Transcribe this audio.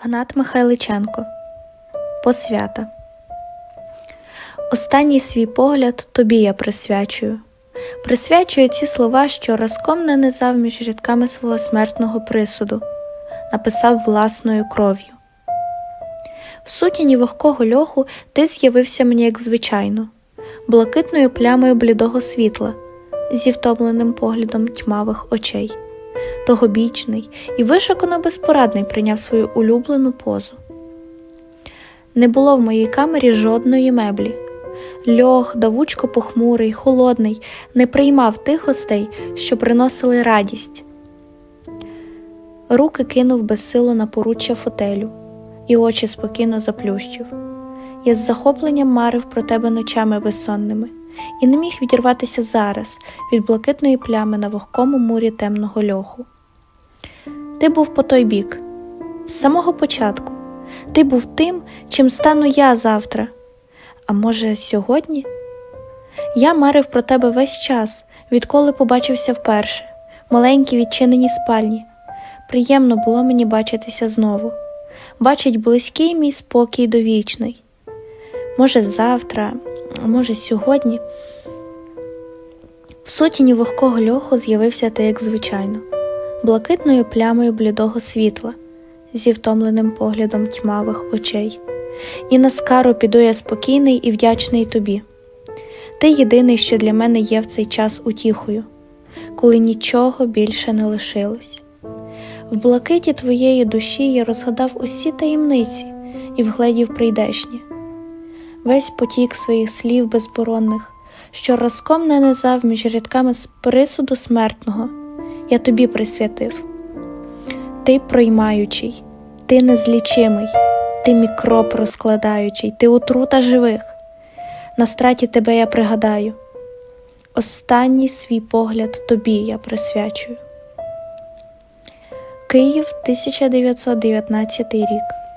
Гнат Михайличенко Посвята Останній свій погляд тобі я присвячую. Присвячую ці слова, що разком нанизав між рядками свого смертного присуду, написав власною кров'ю. В сутіні вогкого льоху ти з'явився мені як звичайно, блакитною плямою блідого світла, зі втомленим поглядом тьмавих очей. Тогобічний і вишукано безпорадний прийняв свою улюблену позу. Не було в моїй камері жодної меблі. Льох, давучко похмурий, холодний, не приймав тих гостей, що приносили радість. Руки кинув безсило на поруччя фотелю, і очі спокійно заплющив. Я з захопленням марив про тебе ночами безсонними і не міг відірватися зараз від блакитної плями на вогкому мурі темного льоху. Ти був по той бік, з самого початку. Ти був тим, чим стану я завтра. А може, сьогодні? Я марив про тебе весь час, відколи побачився вперше, маленькі відчинені спальні. Приємно було мені бачитися знову. Бачить близький мій спокій довічний. Може, завтра, а може, сьогодні. В сутіні вогкого льоху з'явився ти, як звичайно, блакитною плямою блідого світла, зі втомленим поглядом тьмавих очей. І на скару піду я спокійний і вдячний тобі. Ти єдиний, що для мене є в цей час утіхою, коли нічого більше не лишилось. В блакиті твоєї душі я розгадав усі таємниці і вгледів прийдешнє. Весь потік своїх слів безборонних, що разком нанизав між рядками з присуду смертного, я тобі присвятив. Ти проймаючий, ти незлічимий, ти мікроб розкладаючий, ти отрута живих. На страті тебе я пригадаю. Останній свій погляд тобі я присвячую. Київ, 1919 рік.